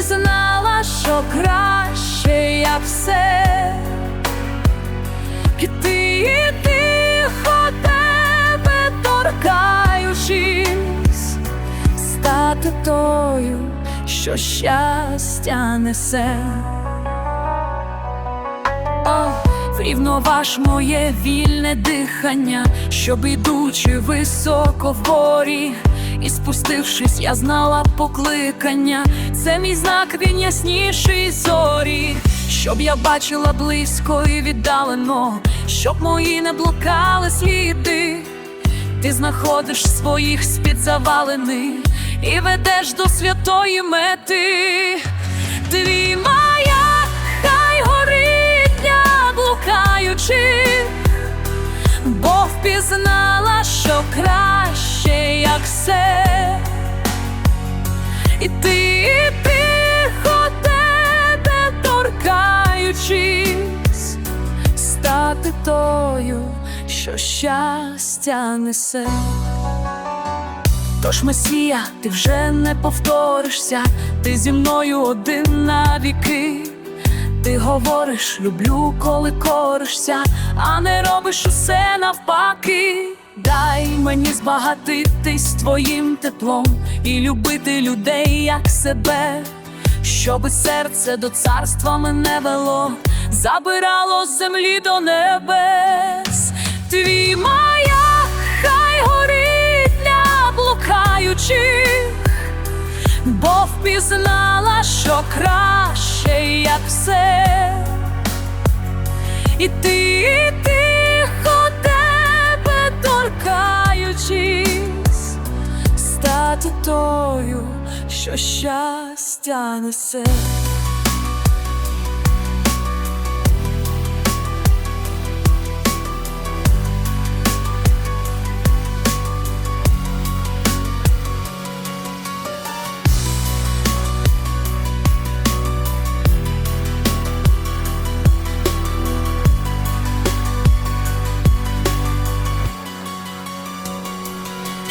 впізнала, що краще, як все. Іти і тихо тебе торкаючись, стати тою, що щастя несе. Врівноваж моє вільне дихання, щоб ідучи високо вгорі, і спустившись, я знала покликання. Це мій знак, він ясніший зорі, щоб я бачила близько і віддалено, щоб мої не блукали сліди. Ти знаходиш своїх з-під завалини і ведеш до святої мети. Твій маяк хай горить для блукаючих, бо впізнала, що краще, як все. І ти тихо тебе торкаючись, стати тою, що щастя несе. Тож месія, ти вже не повторишся, ти зі мною один на віки. Ти говориш, люблю, коли коришся, а не робиш усе навпаки. Дай мені збагатитись твоїм теплом і любити людей, як себе, щоби серце до царства мене вело, забирало землі до небес. Твій маяк хай горить для блукаючих, бо впізнала, що краще, як все. І ти, і тихо торкаючись, стати тою, що щастя несе.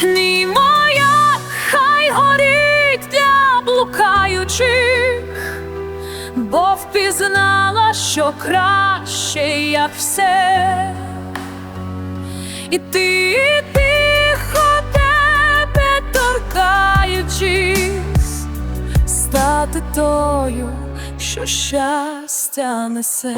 Ні моя хай горить для блукаючих, бо впізнала, що краще, як все. І ти, і тихо тебе торкаючись, стати тою, що щастя несе.